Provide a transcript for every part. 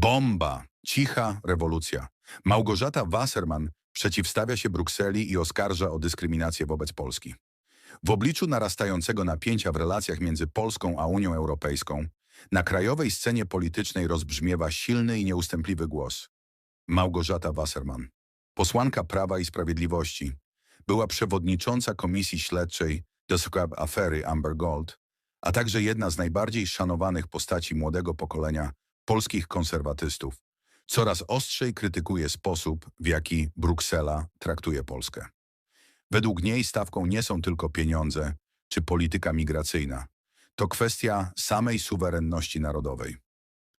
Bomba, cicha rewolucja. Małgorzata Wasserman przeciwstawia się Brukseli i oskarża o dyskryminację wobec Polski. W obliczu narastającego napięcia w relacjach między Polską a Unią Europejską, na krajowej scenie politycznej rozbrzmiewa silny i nieustępliwy głos. Małgorzata Wasserman, posłanka Prawa i Sprawiedliwości, była przewodnicząca Komisji Śledczej do spraw afery Amber Gold, a także jedna z najbardziej szanowanych postaci młodego pokolenia polskich konserwatystów. Coraz ostrzej krytykuje sposób, w jaki Bruksela traktuje Polskę. Według niej stawką nie są tylko pieniądze czy polityka migracyjna. To kwestia samej suwerenności narodowej.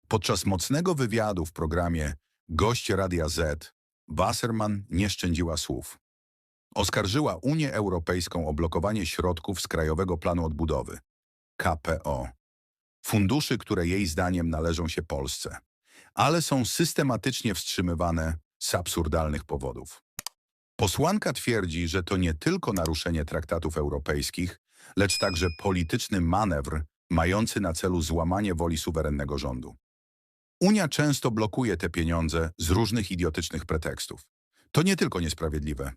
Podczas mocnego wywiadu w programie Gość Radia Z, Wasserman nie szczędziła słów. Oskarżyła Unię Europejską o blokowanie środków z Krajowego Planu Odbudowy, KPO, funduszy, które jej zdaniem należą się Polsce, ale są systematycznie wstrzymywane z absurdalnych powodów. Posłanka twierdzi, że to nie tylko naruszenie traktatów europejskich, lecz także polityczny manewr mający na celu złamanie woli suwerennego rządu. Unia często blokuje te pieniądze z różnych idiotycznych pretekstów. To nie tylko niesprawiedliwe,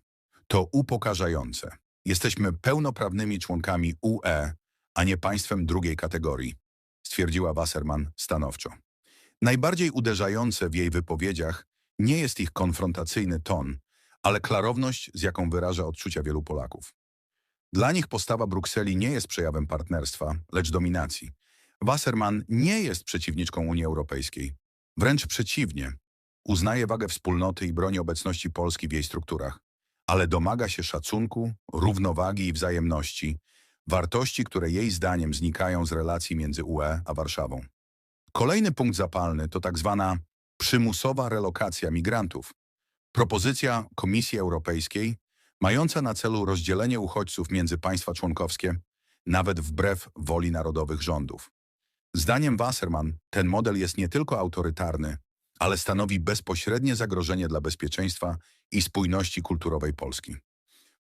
to upokarzające. Jesteśmy pełnoprawnymi członkami UE, a nie państwem drugiej kategorii, stwierdziła Wasserman stanowczo. Najbardziej uderzające w jej wypowiedziach nie jest ich konfrontacyjny ton, ale klarowność, z jaką wyraża odczucia wielu Polaków. Dla nich postawa Brukseli nie jest przejawem partnerstwa, lecz dominacji. Wasserman nie jest przeciwniczką Unii Europejskiej. Wręcz przeciwnie. Uznaje wagę wspólnoty i broni obecności Polski w jej strukturach, ale domaga się szacunku, równowagi i wzajemności, wartości, które jej zdaniem znikają z relacji między UE a Warszawą. Kolejny punkt zapalny to tak zwana przymusowa relokacja migrantów. Propozycja Komisji Europejskiej mająca na celu rozdzielenie uchodźców między państwa członkowskie, nawet wbrew woli narodowych rządów. Zdaniem Wasserman ten model jest nie tylko autorytarny, ale stanowi bezpośrednie zagrożenie dla bezpieczeństwa i spójności kulturowej Polski.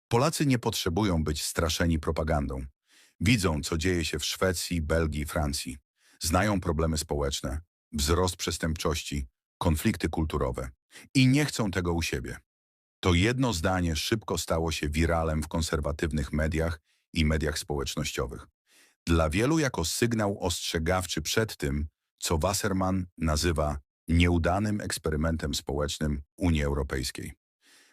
Polacy nie potrzebują być straszeni propagandą. Widzą, co dzieje się w Szwecji, Belgii, Francji. Znają problemy społeczne, wzrost przestępczości, konflikty kulturowe i nie chcą tego u siebie. To jedno zdanie szybko stało się wiralem w konserwatywnych mediach i mediach społecznościowych. Dla wielu jako sygnał ostrzegawczy przed tym, co Wasserman nazywa nieudanym eksperymentem społecznym Unii Europejskiej.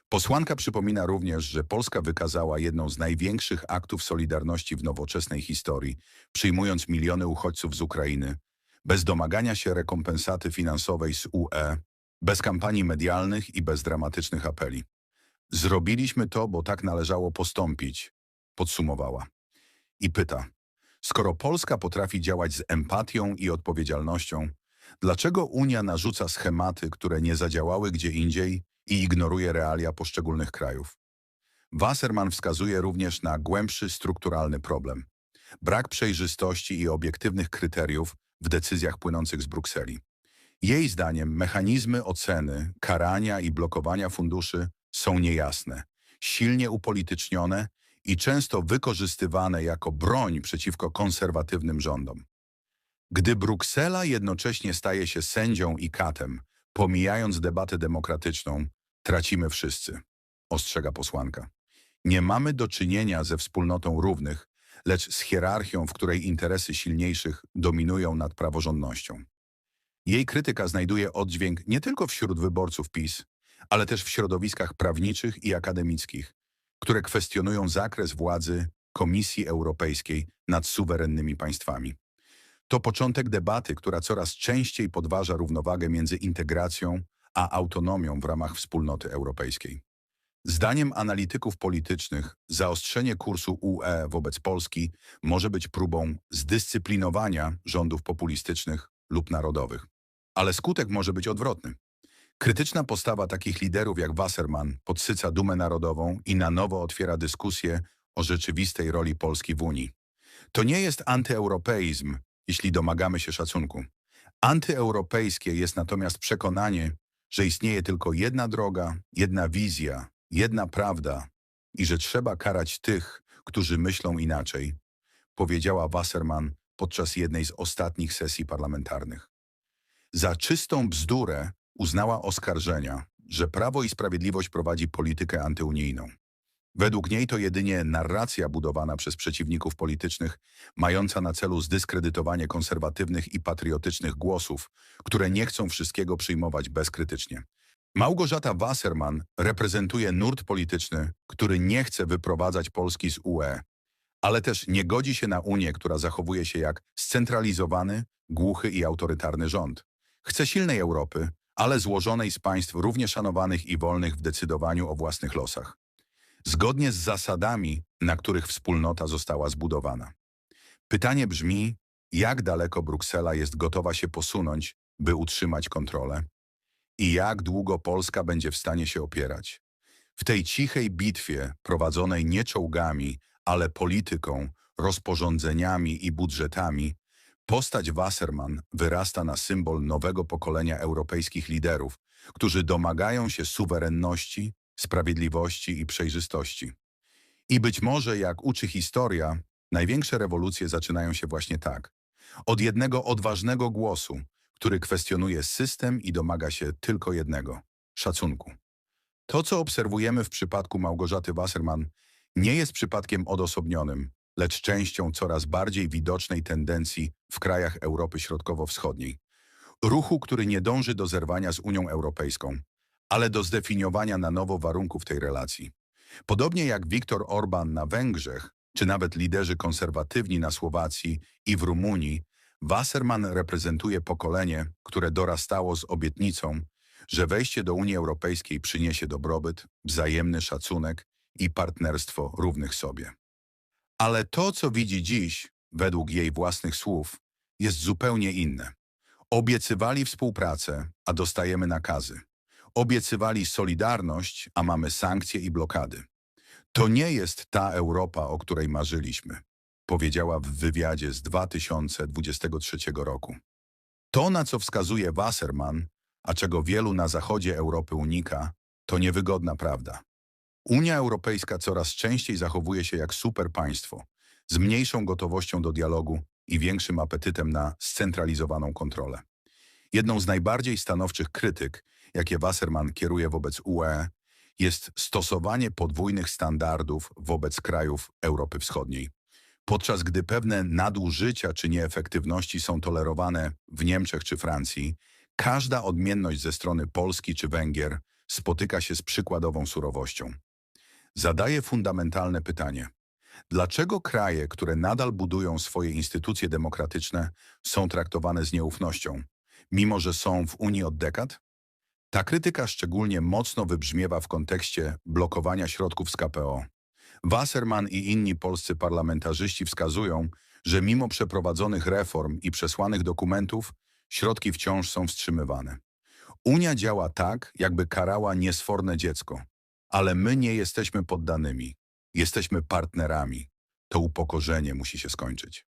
Posłanka przypomina również, że Polska wykazała jedną z największych aktów solidarności w nowoczesnej historii, przyjmując miliony uchodźców z Ukrainy, bez domagania się rekompensaty finansowej z UE, bez kampanii medialnych i bez dramatycznych apeli. Zrobiliśmy to, bo tak należało postąpić, podsumowała. I pyta, skoro Polska potrafi działać z empatią i odpowiedzialnością, dlaczego Unia narzuca schematy, które nie zadziałały gdzie indziej i ignoruje realia poszczególnych krajów? Wasserman wskazuje również na głębszy strukturalny problem. Brak przejrzystości i obiektywnych kryteriów w decyzjach płynących z Brukseli. Jej zdaniem mechanizmy oceny, karania i blokowania funduszy są niejasne, silnie upolitycznione i często wykorzystywane jako broń przeciwko konserwatywnym rządom. Gdy Bruksela jednocześnie staje się sędzią i katem, pomijając debatę demokratyczną, tracimy wszyscy, ostrzega posłanka. Nie mamy do czynienia ze wspólnotą równych, lecz z hierarchią, w której interesy silniejszych dominują nad praworządnością. Jej krytyka znajduje oddźwięk nie tylko wśród wyborców PiS, ale też w środowiskach prawniczych i akademickich, które kwestionują zakres władzy Komisji Europejskiej nad suwerennymi państwami. To początek debaty, która coraz częściej podważa równowagę między integracją a autonomią w ramach wspólnoty europejskiej. Zdaniem analityków politycznych zaostrzenie kursu UE wobec Polski może być próbą zdyscyplinowania rządów populistycznych lub narodowych. Ale skutek może być odwrotny. Krytyczna postawa takich liderów jak Wasserman podsyca dumę narodową i na nowo otwiera dyskusję o rzeczywistej roli Polski w Unii. To nie jest antyeuropeizm, jeśli domagamy się szacunku. Antyeuropejskie jest natomiast przekonanie, że istnieje tylko jedna droga, jedna wizja, jedna prawda i że trzeba karać tych, którzy myślą inaczej, powiedziała Wasserman podczas jednej z ostatnich sesji parlamentarnych. Za czystą bzdurę uznała oskarżenia, że Prawo i Sprawiedliwość prowadzi politykę antyunijną. Według niej to jedynie narracja budowana przez przeciwników politycznych, mająca na celu zdyskredytowanie konserwatywnych i patriotycznych głosów, które nie chcą wszystkiego przyjmować bezkrytycznie. Małgorzata Wasserman reprezentuje nurt polityczny, który nie chce wyprowadzać Polski z UE, ale też nie godzi się na Unię, która zachowuje się jak scentralizowany, głuchy i autorytarny rząd. Chce silnej Europy, ale złożonej z państw równie szanowanych i wolnych w decydowaniu o własnych losach. Zgodnie z zasadami, na których wspólnota została zbudowana. Pytanie brzmi, jak daleko Bruksela jest gotowa się posunąć, by utrzymać kontrolę? I jak długo Polska będzie w stanie się opierać? W tej cichej bitwie, prowadzonej nie czołgami, ale polityką, rozporządzeniami i budżetami, postać Wasserman wyrasta na symbol nowego pokolenia europejskich liderów, którzy domagają się suwerenności, sprawiedliwości i przejrzystości. I być może, jak uczy historia, największe rewolucje zaczynają się właśnie tak. Od jednego odważnego głosu, który kwestionuje system i domaga się tylko jednego szacunku. To, co obserwujemy w przypadku Małgorzaty Wasserman, nie jest przypadkiem odosobnionym, lecz częścią coraz bardziej widocznej tendencji w krajach Europy Środkowo-Wschodniej. Ruchu, który nie dąży do zerwania z Unią Europejską, ale do zdefiniowania na nowo warunków tej relacji. Podobnie jak Viktor Orban na Węgrzech, czy nawet liderzy konserwatywni na Słowacji i w Rumunii, Wasserman reprezentuje pokolenie, które dorastało z obietnicą, że wejście do Unii Europejskiej przyniesie dobrobyt, wzajemny szacunek i partnerstwo równych sobie. Ale to, co widzi dziś, według jej własnych słów, jest zupełnie inne. Obiecywali współpracę, a dostajemy nakazy. Obiecywali solidarność, a mamy sankcje i blokady. To nie jest ta Europa, o której marzyliśmy, powiedziała w wywiadzie z 2023 roku. To, na co wskazuje Wasserman, a czego wielu na zachodzie Europy unika, to niewygodna prawda. Unia Europejska coraz częściej zachowuje się jak superpaństwo, z mniejszą gotowością do dialogu i większym apetytem na scentralizowaną kontrolę. Jedną z najbardziej stanowczych krytyk, jakie Wasserman kieruje wobec UE, jest stosowanie podwójnych standardów wobec krajów Europy Wschodniej. Podczas gdy pewne nadużycia czy nieefektywności są tolerowane w Niemczech czy Francji, każda odmienność ze strony Polski czy Węgier spotyka się z przykładową surowością. Zadaje fundamentalne pytanie. Dlaczego kraje, które nadal budują swoje instytucje demokratyczne, są traktowane z nieufnością, mimo że są w Unii od dekad? Ta krytyka szczególnie mocno wybrzmiewa w kontekście blokowania środków z KPO. Wasserman i inni polscy parlamentarzyści wskazują, że mimo przeprowadzonych reform i przesłanych dokumentów, środki wciąż są wstrzymywane. Unia działa tak, jakby karała niesforne dziecko. Ale my nie jesteśmy poddanymi. Jesteśmy partnerami. To upokorzenie musi się skończyć.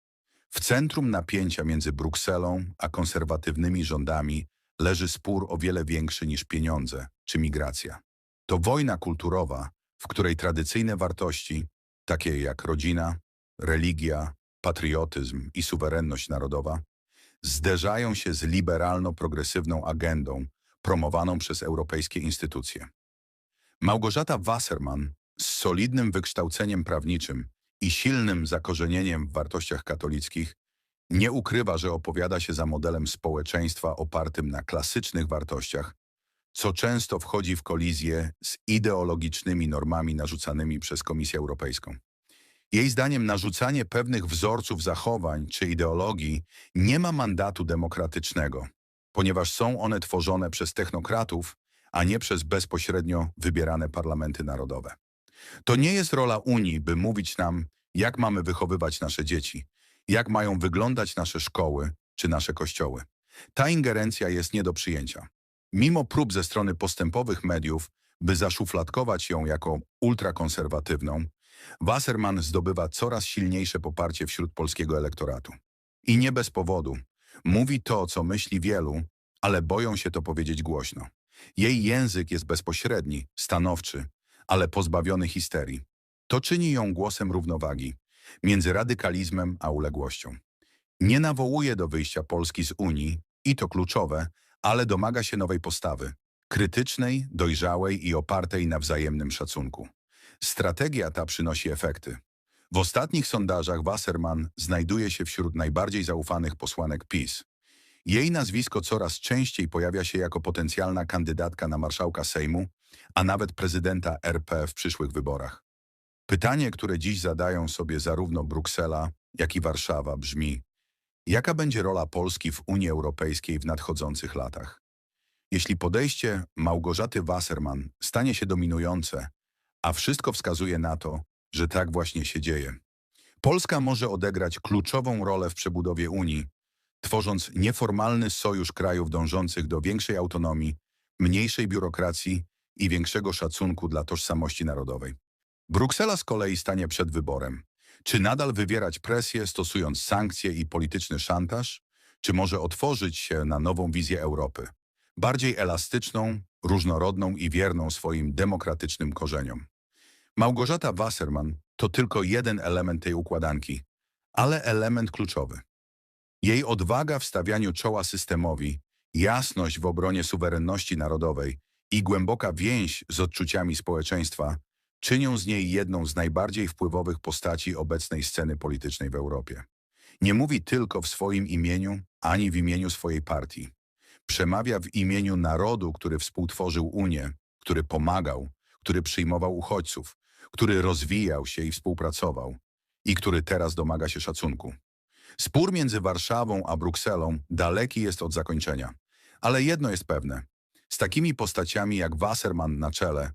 W centrum napięcia między Brukselą a konserwatywnymi rządami leży spór o wiele większy niż pieniądze czy migracja. To wojna kulturowa, w której tradycyjne wartości, takie jak rodzina, religia, patriotyzm i suwerenność narodowa, zderzają się z liberalno-progresywną agendą promowaną przez europejskie instytucje. Małgorzata Wasserman z solidnym wykształceniem prawniczym i silnym zakorzenieniem w wartościach katolickich nie ukrywa, że opowiada się za modelem społeczeństwa opartym na klasycznych wartościach, co często wchodzi w kolizję z ideologicznymi normami narzucanymi przez Komisję Europejską. Jej zdaniem narzucanie pewnych wzorców zachowań czy ideologii nie ma mandatu demokratycznego, ponieważ są one tworzone przez technokratów, a nie przez bezpośrednio wybierane parlamenty narodowe. To nie jest rola Unii, by mówić nam, jak mamy wychowywać nasze dzieci, jak mają wyglądać nasze szkoły czy nasze kościoły. Ta ingerencja jest nie do przyjęcia. Mimo prób ze strony postępowych mediów, by zaszufladkować ją jako ultrakonserwatywną, Wasserman zdobywa coraz silniejsze poparcie wśród polskiego elektoratu. I nie bez powodu. Mówi to, co myśli wielu, ale boją się to powiedzieć głośno. Jej język jest bezpośredni, stanowczy, ale pozbawiony histerii. To czyni ją głosem równowagi między radykalizmem a uległością. Nie nawołuje do wyjścia Polski z Unii i to kluczowe, ale domaga się nowej postawy. Krytycznej, dojrzałej i opartej na wzajemnym szacunku. Strategia ta przynosi efekty. W ostatnich sondażach Wasserman znajduje się wśród najbardziej zaufanych posłanek PiS. Jej nazwisko coraz częściej pojawia się jako potencjalna kandydatka na marszałka Sejmu, a nawet prezydenta RP w przyszłych wyborach. Pytanie, które dziś zadają sobie zarówno Bruksela, jak i Warszawa brzmi, jaka będzie rola Polski w Unii Europejskiej w nadchodzących latach? Jeśli podejście Małgorzaty Wasserman stanie się dominujące, a wszystko wskazuje na to, że tak właśnie się dzieje, Polska może odegrać kluczową rolę w przebudowie Unii, tworząc nieformalny sojusz krajów dążących do większej autonomii, mniejszej biurokracji i większego szacunku dla tożsamości narodowej. Bruksela z kolei stanie przed wyborem. Czy nadal wywierać presję, stosując sankcje i polityczny szantaż, czy może otworzyć się na nową wizję Europy, bardziej elastyczną, różnorodną i wierną swoim demokratycznym korzeniom. Małgorzata Wasserman to tylko jeden element tej układanki, ale element kluczowy. Jej odwaga w stawianiu czoła systemowi, jasność w obronie suwerenności narodowej i głęboka więź z odczuciami społeczeństwa czynią z niej jedną z najbardziej wpływowych postaci obecnej sceny politycznej w Europie. Nie mówi tylko w swoim imieniu, ani w imieniu swojej partii. Przemawia w imieniu narodu, który współtworzył Unię, który pomagał, który przyjmował uchodźców, który rozwijał się i współpracował i który teraz domaga się szacunku. Spór między Warszawą a Brukselą daleki jest od zakończenia. Ale jedno jest pewne. Z takimi postaciami jak Wasserman na czele,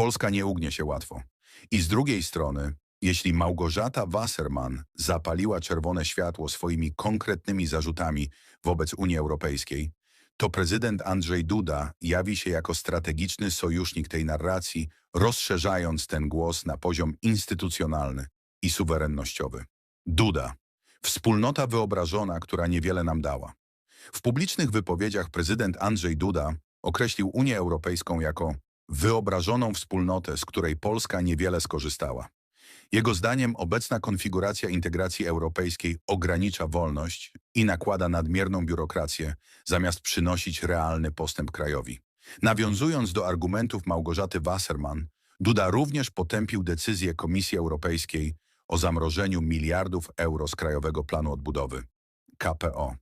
Polska nie ugnie się łatwo. I z drugiej strony, jeśli Małgorzata Wasserman zapaliła czerwone światło swoimi konkretnymi zarzutami wobec Unii Europejskiej, to prezydent Andrzej Duda jawi się jako strategiczny sojusznik tej narracji, rozszerzając ten głos na poziom instytucjonalny i suwerennościowy. Duda. Wspólnota wyobrażona, która niewiele nam dała. W publicznych wypowiedziach prezydent Andrzej Duda określił Unię Europejską jako wyobrażoną wspólnotę, z której Polska niewiele skorzystała. Jego zdaniem obecna konfiguracja integracji europejskiej ogranicza wolność i nakłada nadmierną biurokrację, zamiast przynosić realny postęp krajowi. Nawiązując do argumentów Małgorzaty Wasserman, Duda również potępił decyzję Komisji Europejskiej o zamrożeniu miliardów euro z Krajowego Planu Odbudowy, KPO.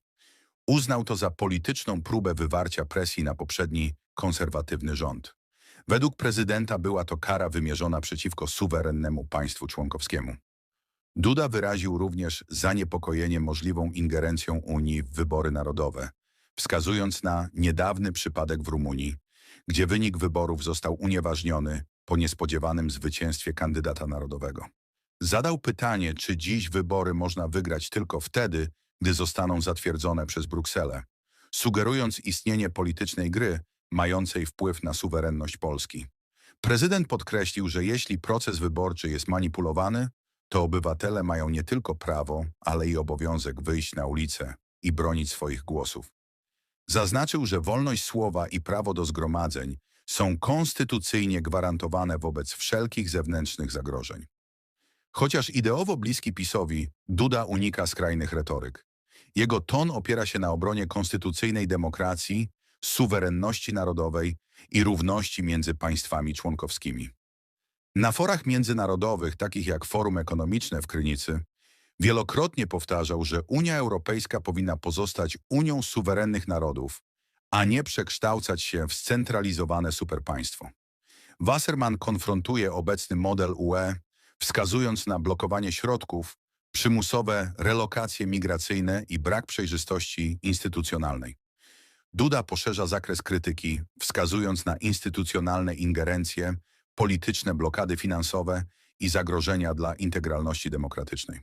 Uznał to za polityczną próbę wywarcia presji na poprzedni konserwatywny rząd. Według prezydenta była to kara wymierzona przeciwko suwerennemu państwu członkowskiemu. Duda wyraził również zaniepokojenie możliwą ingerencją Unii w wybory narodowe, wskazując na niedawny przypadek w Rumunii, gdzie wynik wyborów został unieważniony po niespodziewanym zwycięstwie kandydata narodowego. Zadał pytanie, czy dziś wybory można wygrać tylko wtedy, gdy zostaną zatwierdzone przez Brukselę, sugerując istnienie politycznej gry, mającej wpływ na suwerenność Polski. Prezydent podkreślił, że jeśli proces wyborczy jest manipulowany, to obywatele mają nie tylko prawo, ale i obowiązek wyjść na ulicę i bronić swoich głosów. Zaznaczył, że wolność słowa i prawo do zgromadzeń są konstytucyjnie gwarantowane wobec wszelkich zewnętrznych zagrożeń. Chociaż ideowo bliski PiSowi, Duda unika skrajnych retoryk. Jego ton opiera się na obronie konstytucyjnej demokracji suwerenności narodowej i równości między państwami członkowskimi. Na forach międzynarodowych, takich jak Forum Ekonomiczne w Krynicy, wielokrotnie powtarzał, że Unia Europejska powinna pozostać Unią suwerennych narodów, a nie przekształcać się w scentralizowane superpaństwo. Wasserman konfrontuje obecny model UE, wskazując na blokowanie środków, przymusowe relokacje migracyjne i brak przejrzystości instytucjonalnej. Duda poszerza zakres krytyki, wskazując na instytucjonalne ingerencje, polityczne blokady finansowe i zagrożenia dla integralności demokratycznej.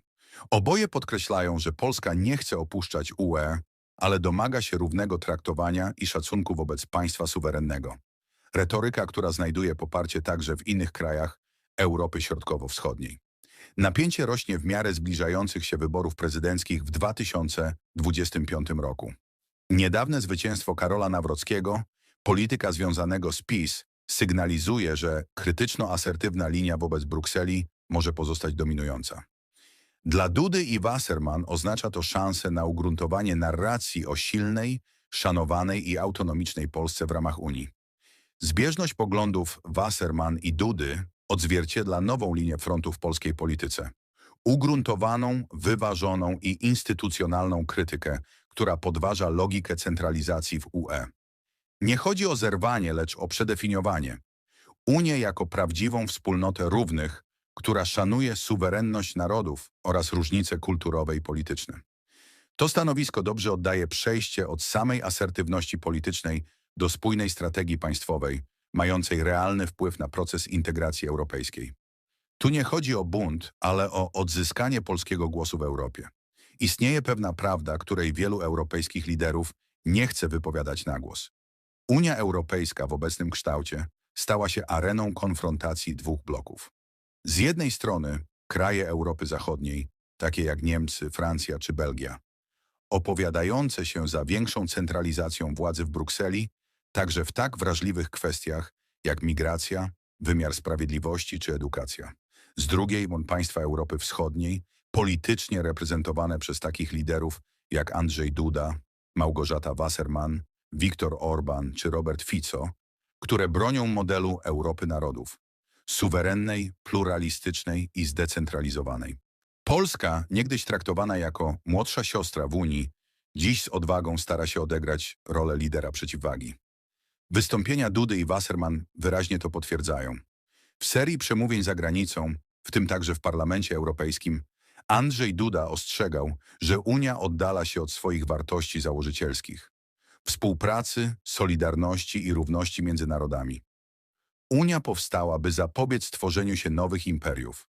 Oboje podkreślają, że Polska nie chce opuszczać UE, ale domaga się równego traktowania i szacunku wobec państwa suwerennego. Retoryka, która znajduje poparcie także w innych krajach Europy Środkowo-Wschodniej. Napięcie rośnie w miarę zbliżających się wyborów prezydenckich w 2025 roku. Niedawne zwycięstwo Karola Nawrockiego, polityka związanego z PiS, sygnalizuje, że krytyczno-asertywna linia wobec Brukseli może pozostać dominująca. Dla Dudy i Wasserman oznacza to szansę na ugruntowanie narracji o silnej, szanowanej i autonomicznej Polsce w ramach Unii. Zbieżność poglądów Wasserman i Dudy odzwierciedla nową linię frontu w polskiej polityce. Ugruntowaną, wyważoną i instytucjonalną krytykę, która podważa logikę centralizacji w UE. Nie chodzi o zerwanie, lecz o przedefiniowanie. Unię jako prawdziwą wspólnotę równych, która szanuje suwerenność narodów oraz różnice kulturowe i polityczne. To stanowisko dobrze oddaje przejście od samej asertywności politycznej do spójnej strategii państwowej, mającej realny wpływ na proces integracji europejskiej. Tu nie chodzi o bunt, ale o odzyskanie polskiego głosu w Europie. Istnieje pewna prawda, której wielu europejskich liderów nie chce wypowiadać na głos. Unia Europejska w obecnym kształcie stała się areną konfrontacji dwóch bloków. Z jednej strony kraje Europy Zachodniej, takie jak Niemcy, Francja czy Belgia, opowiadające się za większą centralizacją władzy w Brukseli, także w tak wrażliwych kwestiach jak migracja, wymiar sprawiedliwości czy edukacja. Z drugiej państwa Europy Wschodniej, politycznie reprezentowane przez takich liderów jak Andrzej Duda, Małgorzata Wasserman, Viktor Orban czy Robert Fico, które bronią modelu Europy Narodów, suwerennej, pluralistycznej i zdecentralizowanej. Polska, niegdyś traktowana jako młodsza siostra w Unii, dziś z odwagą stara się odegrać rolę lidera przeciwwagi. Wystąpienia Dudy i Wasserman wyraźnie to potwierdzają. W serii przemówień za granicą, w tym także w Parlamencie Europejskim, Andrzej Duda ostrzegał, że Unia oddala się od swoich wartości założycielskich współpracy, solidarności i równości między narodami. Unia powstała, by zapobiec tworzeniu się nowych imperiów.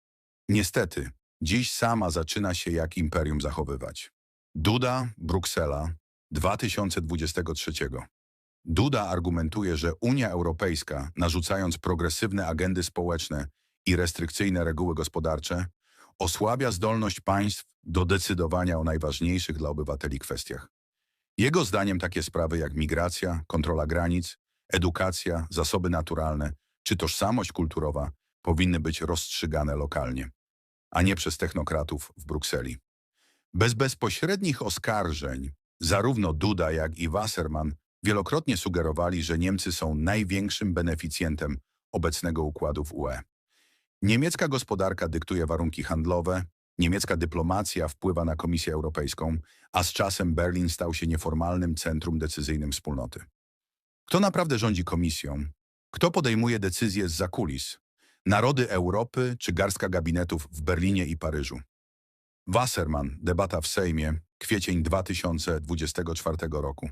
Niestety, dziś sama zaczyna się jak imperium zachowywać. Duda, Bruksela, 2023. Duda argumentuje, że Unia Europejska, narzucając progresywne agendy społeczne i restrykcyjne reguły gospodarcze, osłabia zdolność państw do decydowania o najważniejszych dla obywateli kwestiach. Jego zdaniem takie sprawy jak migracja, kontrola granic, edukacja, zasoby naturalne czy tożsamość kulturowa powinny być rozstrzygane lokalnie, a nie przez technokratów w Brukseli. Bez bezpośrednich oskarżeń zarówno Duda, jak i Wasserman wielokrotnie sugerowali, że Niemcy są największym beneficjentem obecnego układu w UE. Niemiecka gospodarka dyktuje warunki handlowe, niemiecka dyplomacja wpływa na Komisję Europejską, a z czasem Berlin stał się nieformalnym centrum decyzyjnym wspólnoty. Kto naprawdę rządzi Komisją? Kto podejmuje decyzje z zakulis? Narody Europy czy garstka gabinetów w Berlinie i Paryżu? Wasserman, debata w Sejmie, kwiecień 2024 roku.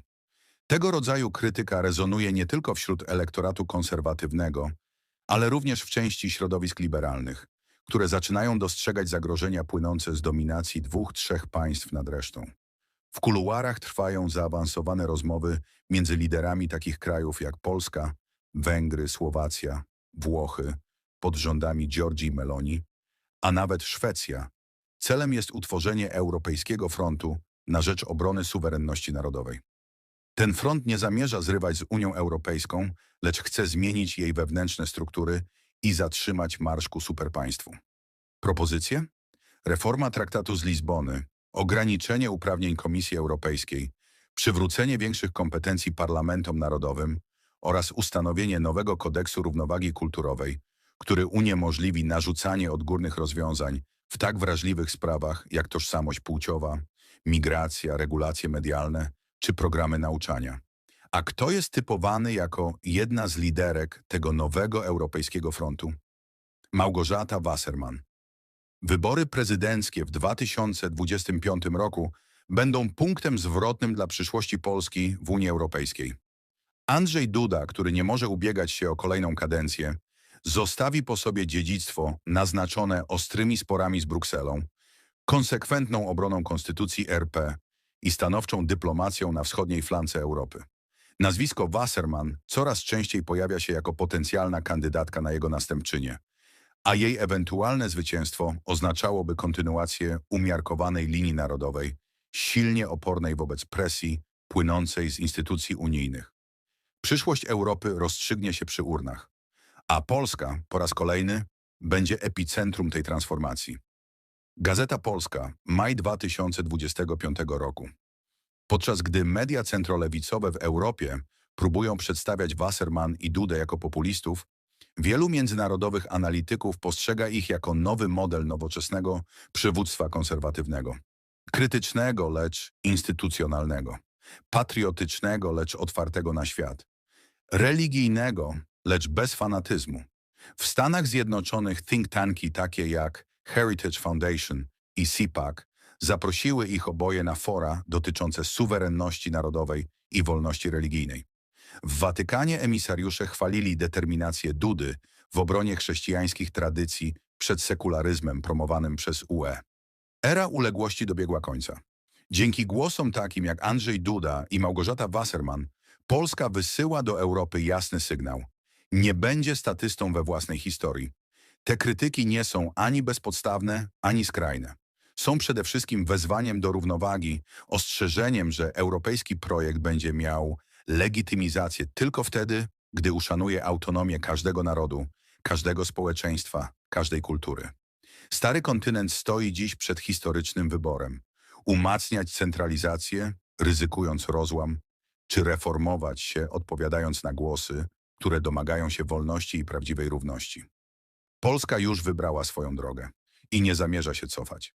Tego rodzaju krytyka rezonuje nie tylko wśród elektoratu konserwatywnego, ale również w części środowisk liberalnych, które zaczynają dostrzegać zagrożenia płynące z dominacji dwóch, trzech państw nad resztą. W kuluarach trwają zaawansowane rozmowy między liderami takich krajów jak Polska, Węgry, Słowacja, Włochy, pod rządami Giorgii Meloni, a nawet Szwecja. Celem jest utworzenie Europejskiego Frontu na rzecz obrony suwerenności narodowej. Ten front nie zamierza zrywać z Unią Europejską, lecz chce zmienić jej wewnętrzne struktury i zatrzymać marsz ku superpaństwu. Propozycje? Reforma traktatu z Lizbony, ograniczenie uprawnień Komisji Europejskiej, przywrócenie większych kompetencji parlamentom narodowym oraz ustanowienie nowego kodeksu równowagi kulturowej, który uniemożliwi narzucanie odgórnych rozwiązań w tak wrażliwych sprawach jak tożsamość płciowa, migracja, regulacje medialne czy programy nauczania. A kto jest typowany jako jedna z liderek tego nowego Europejskiego Frontu? Małgorzata Wasserman. Wybory prezydenckie w 2025 roku będą punktem zwrotnym dla przyszłości Polski w Unii Europejskiej. Andrzej Duda, który nie może ubiegać się o kolejną kadencję, zostawi po sobie dziedzictwo naznaczone ostrymi sporami z Brukselą, konsekwentną obroną konstytucji RP i stanowczą dyplomacją na wschodniej flance Europy. Nazwisko Wasserman coraz częściej pojawia się jako potencjalna kandydatka na jego następczynię, a jej ewentualne zwycięstwo oznaczałoby kontynuację umiarkowanej linii narodowej, silnie opornej wobec presji płynącej z instytucji unijnych. Przyszłość Europy rozstrzygnie się przy urnach, a Polska po raz kolejny będzie epicentrum tej transformacji. Gazeta Polska, maj 2025 roku. Podczas gdy media centrolewicowe w Europie próbują przedstawiać Wasserman i Dudę jako populistów, wielu międzynarodowych analityków postrzega ich jako nowy model nowoczesnego przywództwa konserwatywnego. Krytycznego, lecz instytucjonalnego. Patriotycznego, lecz otwartego na świat. Religijnego, lecz bez fanatyzmu. W Stanach Zjednoczonych think tanki takie jak Heritage Foundation i CPAC zaprosiły ich oboje na fora dotyczące suwerenności narodowej i wolności religijnej. W Watykanie emisariusze chwalili determinację Dudy w obronie chrześcijańskich tradycji przed sekularyzmem promowanym przez UE. Era uległości dobiegła końca. Dzięki głosom takim jak Andrzej Duda i Małgorzata Wasserman, Polska wysyła do Europy jasny sygnał. Nie będzie statystą we własnej historii. Te krytyki nie są ani bezpodstawne, ani skrajne. Są przede wszystkim wezwaniem do równowagi, ostrzeżeniem, że europejski projekt będzie miał legitymizację tylko wtedy, gdy uszanuje autonomię każdego narodu, każdego społeczeństwa, każdej kultury. Stary kontynent stoi dziś przed historycznym wyborem. Umacniać centralizację, ryzykując rozłam, czy reformować się, odpowiadając na głosy, które domagają się wolności i prawdziwej równości. Polska już wybrała swoją drogę i nie zamierza się cofać.